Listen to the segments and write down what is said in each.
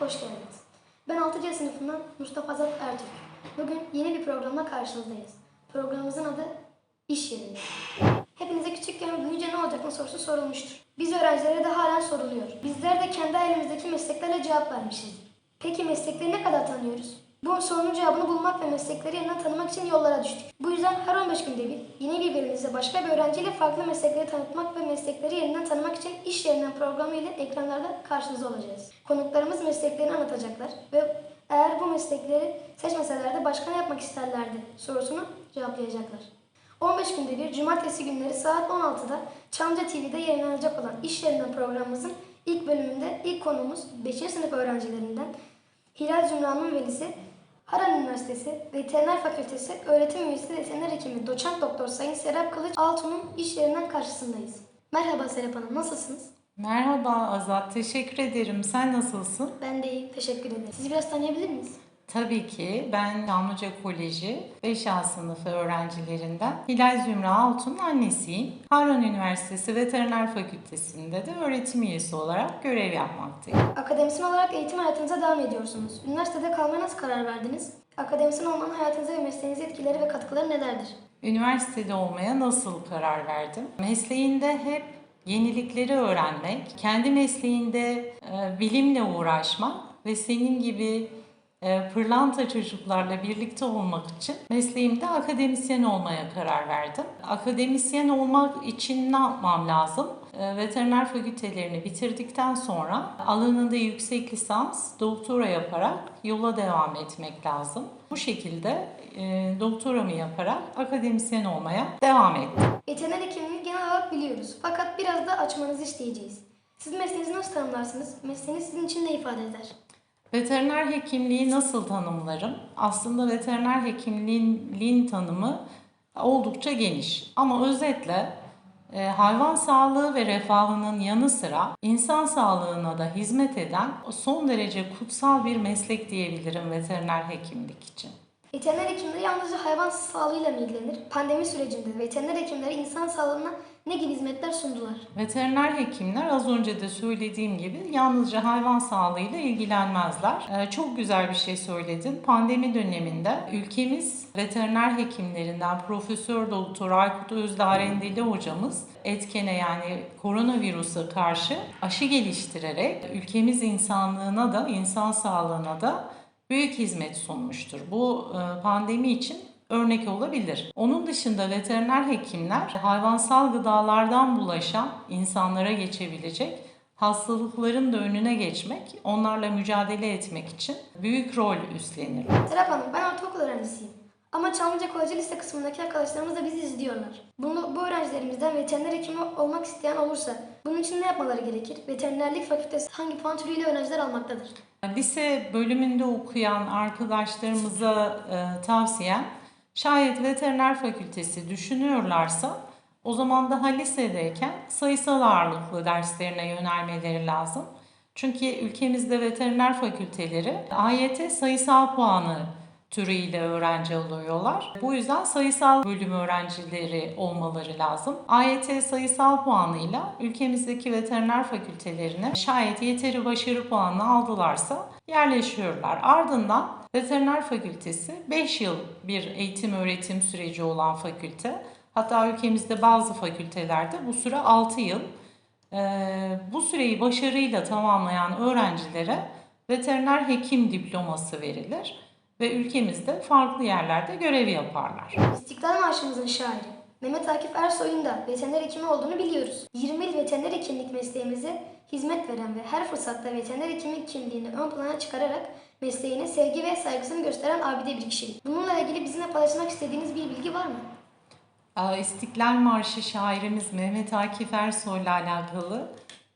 Hoş geldiniz. Ben 6. sınıfından Mustafa Azat Ertürk. Bugün yeni bir programla karşınızdayız. Programımızın adı İş Yerinde. Hepinize küçükken büyüyünce ne olacaksın sorusu sorulmuştur. Biz öğrencilere de halen soruluyor. Bizler de kendi elimizdeki mesleklerle cevap vermişizdir. Peki meslekleri ne kadar tanıyoruz? Bu sorunun cevabını bulmak ve meslekleri yeniden tanımak için yollara düştük. Bu yüzden her 15 günde bir yeni bir bölümümüzde başka bir öğrenciyle farklı meslekleri tanıtmak ve meslekleri yeniden tanımak için iş yerinden programı ile ekranlarda karşınızda olacağız. Konuklarımız mesleklerini anlatacaklar ve eğer bu meslekleri seçmeseler de başka ne yapmak isterlerdi sorusunu cevaplayacaklar. 15 günde bir cumartesi günleri saat 16'da Çamca TV'de yayınlanacak olan iş yerinden programımızın ilk bölümünde ilk konumuz 5. sınıf öğrencilerinden Hilal Zümra'nın velisi Harran Üniversitesi Veteriner Fakültesi öğretim üyesi veteriner hekimi doçent doktor Sayın Serap Kılıç Altun'un iş yerinden karşısındayız. Merhaba Serap Hanım, nasılsınız? Merhaba Azat, teşekkür ederim. Sen nasılsın? Ben de iyiyim, teşekkür ederim. Sizi biraz tanıyabilir miyiz? Tabii ki ben Çamlıca Koleji 5A sınıfı öğrencilerinden Hilal Zümra Altun'un annesiyim. Harran Üniversitesi Veteriner Fakültesi'nde de öğretim üyesi olarak görev yapmaktayım. Akademisyen olarak eğitim hayatınıza devam ediyorsunuz. Üniversitede kalmaya nasıl karar verdiniz? Akademisyen olmanın hayatınıza ve mesleğinize etkileri ve katkıları nelerdir? Üniversitede olmaya nasıl karar verdim? Mesleğinde hep yenilikleri öğrenmek, kendi mesleğinde e, bilimle uğraşmak ve senin gibi pırlanta çocuklarla birlikte olmak için mesleğimde akademisyen olmaya karar verdim. Akademisyen olmak için ne yapmam lazım? E, Veteriner fakültelerini bitirdikten sonra alanında yüksek lisans, doktora yaparak yola devam etmek lazım. Bu şekilde e, doktoramı yaparak akademisyen olmaya devam ettim. Veteriner hekimliğini genel olarak biliyoruz. Fakat biraz da açmanızı isteyeceğiz. Siz mesleğinizi nasıl tanımlarsınız? Mesleğiniz sizin için ne ifade eder? Veteriner hekimliği nasıl tanımlarım? Aslında veteriner hekimliğin tanımı oldukça geniş. Ama özetle e, hayvan sağlığı ve refahının yanı sıra insan sağlığına da hizmet eden son derece kutsal bir meslek diyebilirim veteriner hekimlik için. Veteriner hekimleri yalnızca hayvan sağlığıyla mı ilgilenir? Pandemi sürecinde veteriner hekimleri insan sağlığına ne gibi hizmetler sundular? Veteriner hekimler az önce de söylediğim gibi yalnızca hayvan sağlığıyla ilgilenmezler. Ee, çok güzel bir şey söyledin. Pandemi döneminde ülkemiz veteriner hekimlerinden Profesör Doktor Aykut Özdarendeli hocamız etkene yani koronavirüse karşı aşı geliştirerek ülkemiz insanlığına da insan sağlığına da büyük hizmet sunmuştur. Bu e, pandemi için örnek olabilir. Onun dışında veteriner hekimler hayvansal gıdalardan bulaşan insanlara geçebilecek hastalıkların da önüne geçmek, onlarla mücadele etmek için büyük rol üstlenir. Serap Hanım ben ortaokul öğrencisiyim. Ama Çamlıca Koleji lise kısmındaki arkadaşlarımız da bizi izliyorlar. Bunu, bu öğrencilerimizden veteriner hekimi olmak isteyen olursa bunun için ne yapmaları gerekir? Veterinerlik fakültesi hangi puan türüyle öğrenciler almaktadır? Lise bölümünde okuyan arkadaşlarımıza e, tavsiyem şayet veteriner fakültesi düşünüyorlarsa o zaman daha lisedeyken sayısal ağırlıklı derslerine yönelmeleri lazım. Çünkü ülkemizde veteriner fakülteleri AYT sayısal puanı türüyle öğrenci alıyorlar. Bu yüzden sayısal bölüm öğrencileri olmaları lazım. AYT sayısal puanıyla ülkemizdeki veteriner fakültelerine şayet yeteri başarı puanını aldılarsa yerleşiyorlar. Ardından veteriner fakültesi 5 yıl bir eğitim öğretim süreci olan fakülte. Hatta ülkemizde bazı fakültelerde bu süre 6 yıl. Ee, bu süreyi başarıyla tamamlayan öğrencilere veteriner hekim diploması verilir ve ülkemizde farklı yerlerde görev yaparlar. İstiklal Marşımızın şairi Mehmet Akif Ersoy'un da veteriner hekimi olduğunu biliyoruz. 20 yıl veteriner hekimlik mesleğimize hizmet veren ve her fırsatta veteriner hekimlik kimliğini ön plana çıkararak mesleğine sevgi ve saygısını gösteren abide bir kişilik. Bununla ilgili bizimle paylaşmak istediğiniz bir bilgi var mı? Ee, İstiklal Marşı şairimiz Mehmet Akif Ersoy'la alakalı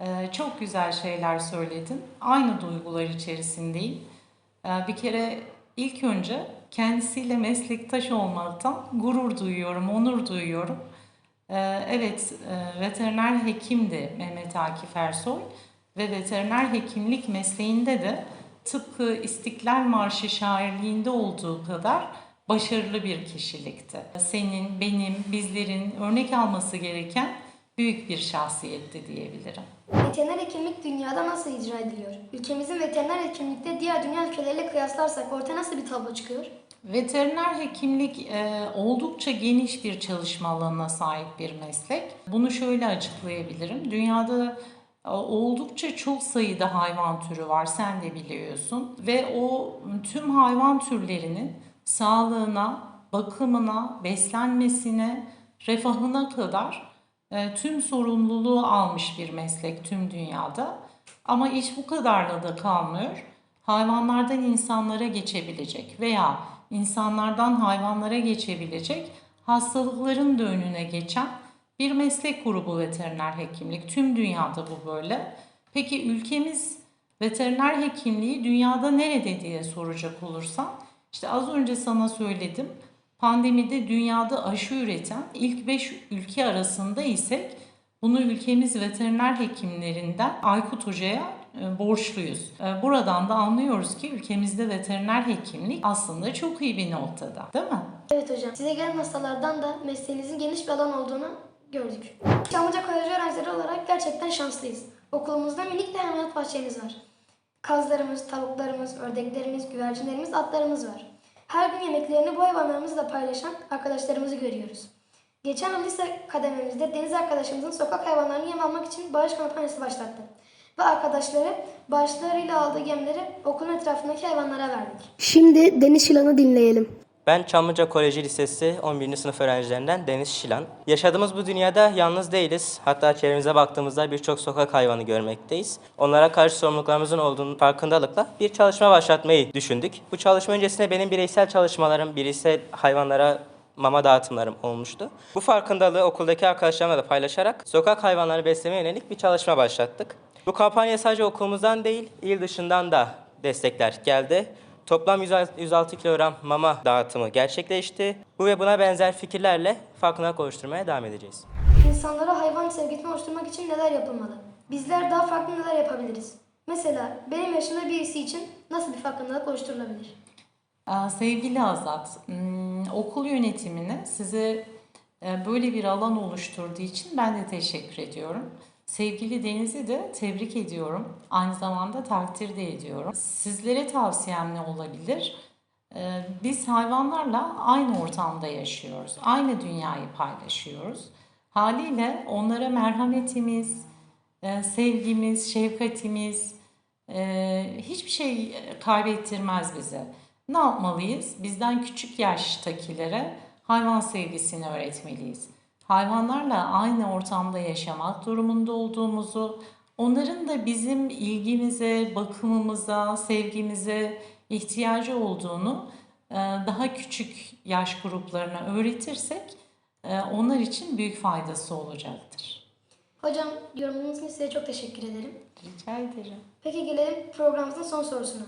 e, çok güzel şeyler söyledin. Aynı duygular içerisindeyim. Ee, Bir kere ilk önce kendisiyle meslektaş olmaktan gurur duyuyorum, onur duyuyorum. Ee, Evet, e, veteriner hekimdi Mehmet Akif Ersoy ve veteriner hekimlik mesleğinde de tıpkı İstiklal Marşı şairliğinde olduğu kadar başarılı bir kişilikti. Senin, benim, bizlerin örnek alması gereken büyük bir şahsiyetti diyebilirim. Veteriner hekimlik dünyada nasıl icra ediliyor? Ülkemizin veteriner hekimlikte diğer dünya ülkeleriyle kıyaslarsak ortaya nasıl bir tablo çıkıyor? Veteriner hekimlik e, oldukça geniş bir çalışma alanına sahip bir meslek. Bunu şöyle açıklayabilirim. Dünyada e, oldukça çok sayıda hayvan türü var, sen de biliyorsun. Ve o tüm hayvan türlerinin sağlığına, bakımına, beslenmesine, refahına kadar e, tüm sorumluluğu almış bir meslek tüm dünyada. Ama iş bu kadarla da kalmıyor. Hayvanlardan insanlara geçebilecek veya insanlardan hayvanlara geçebilecek hastalıkların da önüne geçen bir meslek grubu veteriner hekimlik. Tüm dünyada bu böyle. Peki ülkemiz veteriner hekimliği dünyada nerede diye soracak olursan, işte az önce sana söyledim. Pandemide dünyada aşı üreten ilk 5 ülke arasında isek bunu ülkemiz veteriner hekimlerinden Aykut Hoca'ya e, borçluyuz. E, Buradan da anlıyoruz ki ülkemizde veteriner hekimlik aslında çok iyi bir noktada, değil mi? Evet hocam. Size gelen hastalardan da mesleğinizin geniş bir alan olduğunu gördük. Çamlıca Koleji öğrencileri olarak gerçekten şanslıyız. Okulumuzda minik bir hayvanat bahçemiz var. Kazlarımız, tavuklarımız, ördeklerimiz, güvercinlerimiz, atlarımız var. Her gün yemeklerini bu hayvanlarımızla paylaşan arkadaşlarımızı görüyoruz. Geçen yıl lise kadememizde Deniz arkadaşımızın sokak hayvanlarını yem almak için bağış kampanyası başlattı. Ve arkadaşları bağışlarıyla aldığı yemleri okulun etrafındaki hayvanlara verdik. Şimdi Deniz Şilan'ı dinleyelim. Ben Çamlıca Koleji Lisesi 11. sınıf öğrencilerinden Deniz Şilan. Yaşadığımız bu dünyada yalnız değiliz. Hatta çevremize baktığımızda birçok sokak hayvanı görmekteyiz. Onlara karşı sorumluluklarımızın olduğunu farkındalıkla bir çalışma başlatmayı düşündük. Bu çalışma öncesinde benim bireysel çalışmalarım, bireysel hayvanlara mama dağıtımlarım olmuştu. Bu farkındalığı okuldaki arkadaşlarımla da paylaşarak sokak hayvanları beslemeye yönelik bir çalışma başlattık. Bu kampanya sadece okulumuzdan değil, il dışından da destekler geldi. Toplam 106 kilogram mama dağıtımı gerçekleşti. Bu ve buna benzer fikirlerle farkındalık oluşturmaya devam edeceğiz. İnsanlara hayvan sevgisini oluşturmak için neler yapılmalı? Bizler daha farklı neler yapabiliriz? Mesela benim yaşımda birisi için nasıl bir farkındalık oluşturulabilir? Aa, Sevgili Azat, hmm, okul yönetimine size e, böyle bir alan oluşturduğu için ben de teşekkür ediyorum. Sevgili Deniz'i de tebrik ediyorum. Aynı zamanda takdir de ediyorum. Sizlere tavsiyem ne olabilir? Ee, Biz hayvanlarla aynı ortamda yaşıyoruz. Aynı dünyayı paylaşıyoruz. Haliyle onlara merhametimiz, e, sevgimiz, şefkatimiz, ee, hiçbir şey kaybettirmez bize. Ne yapmalıyız? Bizden küçük yaştakilere hayvan sevgisini öğretmeliyiz. Hayvanlarla aynı ortamda yaşamak durumunda olduğumuzu, onların da bizim ilgimize, bakımımıza, sevgimize ihtiyacı olduğunu e, daha küçük yaş gruplarına öğretirsek e, onlar için büyük faydası olacaktır. Hocam yorumunuz için size çok teşekkür ederim. Rica ederim. Peki gelelim programımızın son sorusuna.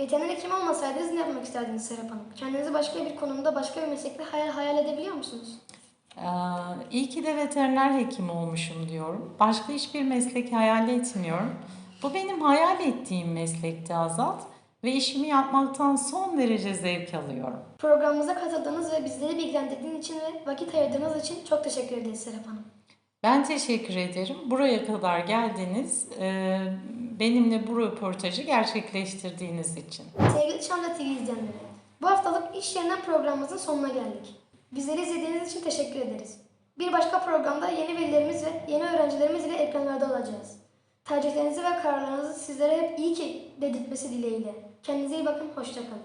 Veteriner hekim olmasaydınız ne yapmak isterdiniz Serap Hanım? Kendinizi başka bir konumda, başka bir meslekte hayal, hayal edebiliyor musunuz? Ee, iyi ki de veteriner hekim olmuşum diyorum. Başka hiçbir meslek hayal etmiyorum. Bu benim hayal ettiğim meslekti Azat ve işimi yapmaktan son derece zevk alıyorum. Programımıza katıldığınız ve bizleri bilgilendirdiğiniz için ve vakit ayırdığınız için çok teşekkür ederiz Serap Hanım. Ben teşekkür ederim. Buraya kadar geldiniz. Ee, benimle bu röportajı gerçekleştirdiğiniz için. Sevgili Çamlı TV izleyenleri, bu haftalık iş yerinden programımızın sonuna geldik. Bizleri izlediğiniz için teşekkür ederiz. Bir başka programda yeni velilerimiz ve yeni öğrencilerimiz ile ekranlarda olacağız. Tercihlerinizi ve kararlarınızı sizlere hep iyi ki dedirtmesi dileğiyle. Kendinize iyi bakın, hoşçakalın.